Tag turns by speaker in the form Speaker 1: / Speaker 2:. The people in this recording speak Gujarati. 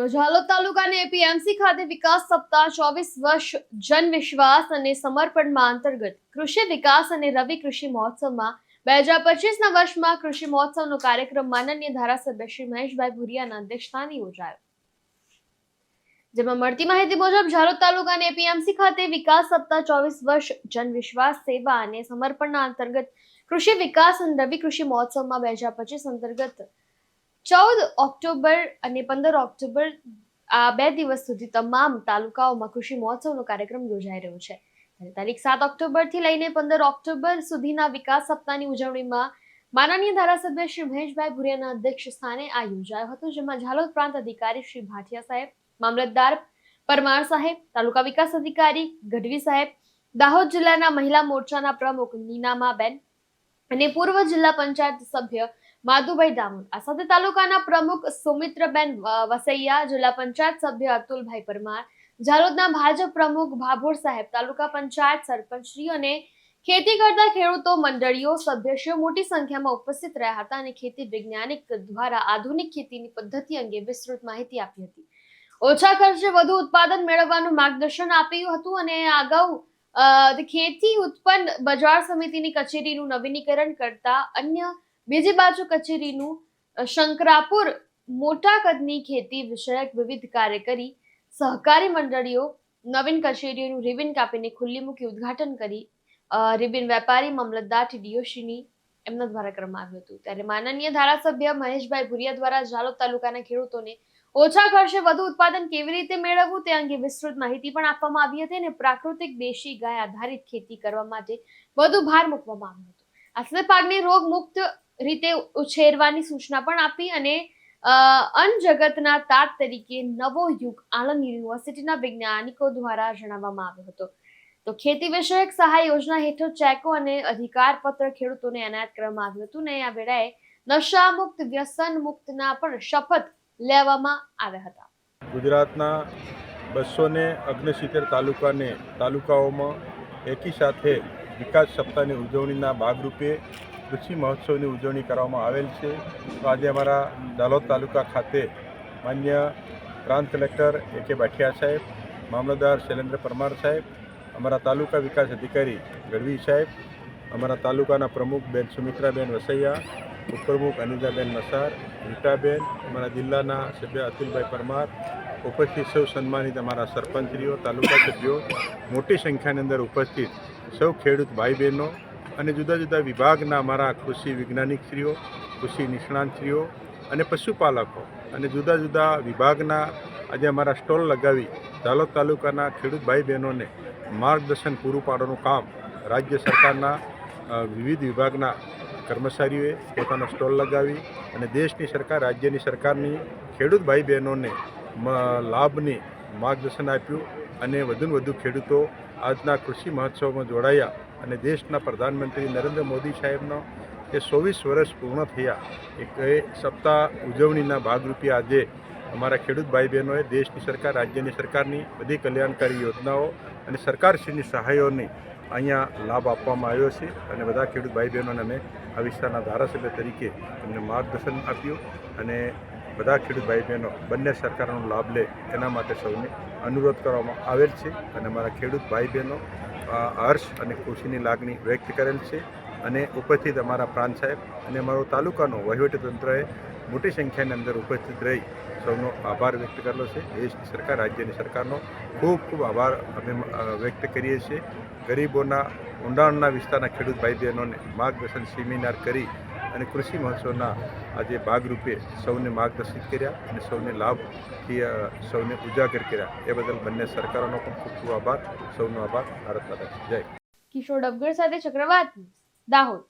Speaker 1: તો ઝાલોદ તાલુકાની એપીએમસી ખાતે વિકાસ સપ્તાહ ચોવીસ વર્ષ જનવિશ્વાસ અને સમર્પણમાં અંતર્ગત કૃષિ વિકાસ અને રવિ કૃષિ મહોત્સવમાં બે હજાર પચીસના વર્ષમાં કૃષિ મહોત્સવનો કાર્યક્રમ માનનીય ધારાસભ્ય શ્રી મહેશભાઈ ભુરિયાના અધ્યક્ષસ્થાને યોજાયો. જેમાં મળતી માહિતી મુજબ ઝાલોદ તાલુકાની એપીએમસી ખાતે વિકાસ સપ્તાહ ચોવીસ વર્ષ જન વિશ્વાસ સેવા અને સમર્પણના અંતર્ગત કૃષિ વિકાસ અને રવિ કૃષિ મહોત્સવમાં બે હજાર પચીસ અંતર્ગત ચૌદ ઓક્ટોબર અને પંદર ઓક્ટોબર આ બે દિવસ સુધી તમામ તાલુકાઓમાં કૃષિ મહોત્સવનો કાર્યક્રમ યોજાઈ રહ્યો છે. તારીખ સાત ઓક્ટોબરથી લઈને પંદર ઓક્ટોબર સુધીના વિકાસ સપ્તાહની ઉજવણીમાં માનનીય ધારાસભ્ય શ્રી મહેશભાઈ ભુરિયાના અધ્યક્ષ સ્થાને આ યોજાયો હતો, જેમાં ઝાલોદ પ્રાંત અધિકારી શ્રી ભાટિયા સાહેબ, મામલતદાર પરમાર સાહેબ, તાલુકા વિકાસ અધિકારી ગઢવી સાહેબ, દાહોદ જિલ્લાના મહિલા મોરચાના પ્રમુખ નીનામાબેન અને પૂર્વ જિલ્લા પંચાયત સભ્ય માધુભાઈ ડામોર આ સાથે તાલુકાના પ્રમુખ સુમિત્રબેન વસૈયા, જિલ્લા પંચાયત સભ્ય અતુલભાઈ પરમાર, ઝાલોદના ભાજપ પ્રમુખ ભાભોર સાહેબ, તાલુકા પંચાયત સરપંચશ્રી અને ખેતી કરતા ખેડૂતો મંડળીઓ સભ્યશ્રીઓ મોટી સંખ્યામાં ઉપસ્થિત રહ્યા હતા અને ખેતી વૈજ્ઞાનિક દ્વારા આધુનિક ખેતીની પદ્ધતિ અંગે વિસ્તૃત માહિતી આપી હતી. ઓછા ખર્ચે વધુ ઉત્પાદન મેળવવાનું માર્ગદર્શન આપ્યું હતું અને અગાઉ ખેતી ઉત્પન્ન બજાર સમિતિની કચેરીનું નવીનીકરણ કરતા અન્ય બીજી બાજુ કચેરીનું શંકરાપુર મોટા કદની ખેતી વિષયક વિવિધ કાર્ય કરી સહકારી મંડળીઓ નવીન કચેરીઓનું રિબિન કાપીને ખુલ્લી મૂકી ઉદઘાટન કરી. રિબિન વેપારી મામલતદાર ટીડીઓશીની એમના દ્વારા કરવામાં આવ્યું હતું. ત્યારે માનનીય ધારાસભ્ય મહેશભાઈ ભુરિયા દ્વારા ઝાલોદ તાલુકાના ખેડૂતોને ઓછા ખર્ચે વધુ ઉત્પાદન કેવી રીતે મેળવવું તે અંગે વિસ્તૃત માહિતી પણ આપવામાં આવી હતી અને પ્રાકૃતિક દેશી ગાય આધારિત ખેતી કરવા માટે વધુ ભાર મૂકવામાં આવ્યો હતો. આ પાકને રોગ મુક્ત રીતે ઉછેરવાની સૂચના પણ આપી અને અન્ન જગતના તાત તરીકે નવો યુગ આણંદ યુનિવર્સિટીના વૈજ્ઞાનિકો દ્વારા જણાવવામાં આવ્યો હતો. તો ખેતી વિષયક સહાય યોજના હેઠળ ચેકો અને અધિકાર પત્ર ખેડૂતોને એનાયત કરવામાં આવ્યું હતું ને આ વેળાએ નશા મુક્ત વ્યસન મુક્તના પણ શપથ લેવામાં આવ્યા હતા.
Speaker 2: ગુજરાતના બસો ને અગ્નસિત્તેર તાલુકાને, તાલુકાઓમાં એકી સાથે વિકાસ સપ્તાહની ઉજવણીના ભાગરૂપે કૃષિ મહોત્સવની ઉજવણી કરવામાં આવેલ છે. તો આજે અમારા દાલોદ તાલુકા ખાતે માન્ય પ્રાંત કલેક્ટર એ કે બાઠિયા સાહેબ, મામલતદાર શૈલેન્દ્ર પરમાર સાહેબ, અમારા તાલુકા વિકાસ અધિકારી ગઢવી સાહેબ, અમારા તાલુકાના પ્રમુખ બેન સુમિત્રાબેન વસૈયા, ઉપપ્રમુખ અનિતાબેન મસાર રીટાબેન, અમારા જિલ્લાના સભ્ય અતુલભાઈ પરમાર, ઉપસ્થિત સૌ સન્માનિત અમારા સરપંચશ્રીઓ તાલુકા સભ્યો, મોટી સંખ્યાની અંદર ઉપસ્થિત સૌ ખેડૂત ભાઈ બહેનો અને જુદા જુદા વિભાગના અમારા કૃષિ વૈજ્ઞાનિકશ્રીઓ કૃષિ નિષ્ણાંતશ્રીઓ અને પશુપાલકો અને જુદા જુદા વિભાગના આજે અમારા સ્ટોલ લગાવી દાલોદ તાલુકાના ખેડૂત ભાઈ બહેનોને માર્ગદર્શન પૂરું પાડવાનું કામ રાજ્ય સરકારના વિવિધ વિભાગના કર્મચારીઓએ પોતાનો સ્ટોલ લગાવી અને દેશની સરકાર, રાજ્યની સરકારની ખેડૂત ભાઈ બહેનોને લાભની માર્ગદર્શન આપ્યું અને વધુને વધુ ખેડૂતો આજના કૃષિ મહોત્સવમાં જોડાયા. અને દેશના પ્રધાનમંત્રી નરેન્દ્ર મોદી સાહેબનો એ ચોવીસ વર્ષ પૂર્ણ થયા. એક સપ્તાહ ઉજવણીના ભાગરૂપે આજે અમારા ખેડૂત ભાઈ બહેનોએ દેશની સરકાર, રાજ્યની સરકારની બધી કલ્યાણકારી યોજનાઓ અને સરકારશ્રીની સહાયોની અહીંયા લાભ આપવામાં આવ્યો છે અને બધા ખેડૂત ભાઈ બહેનોને અમે આ વિસ્તારના ધારાસભ્ય તરીકે એમને માર્ગદર્શન આપ્યું અને બધા ખેડૂત ભાઈ બહેનો બંને સરકારનો લાભ લે એના માટે સૌને અનુરોધ કરવામાં આવેલ છે અને અમારા ખેડૂત ભાઈ બહેનો હર્ષ અને ખુશીની લાગણી વ્યક્ત કરેલ છે અને ઉપસ્થિત અમારા પ્રાંત સાહેબ અને અમારો તાલુકાનો વહીવટીતંત્રએ મોટી સંખ્યાની અંદર ઉપસ્થિત રહી સૌનો આભાર વ્યક્ત કરેલો છે. દેશની સરકાર રાજ્યની સરકારનો ખૂબ ખૂબ આભાર અમે વ્યક્ત કરીએ છીએ. ગરીબોના, ઊંડાણના વિસ્તારના ખેડૂત ભાઈ બહેનોને માર્ગદર્શન, સેમિનાર કરી અને કૃષિ મહોત્સવના આજે ભાગરૂપે સૌને માર્ગદર્શિત કર્યા અને સૌને લાભથી સૌને ઉજાગર કર્યા. એ બદલ બંને સરકારોનો પણ ખૂબ ખૂબ આભાર. સૌનો આભાર. ભારત માતા જય.
Speaker 1: કિશોર ડબગર સાથે ચક્રવાત દાહોદ.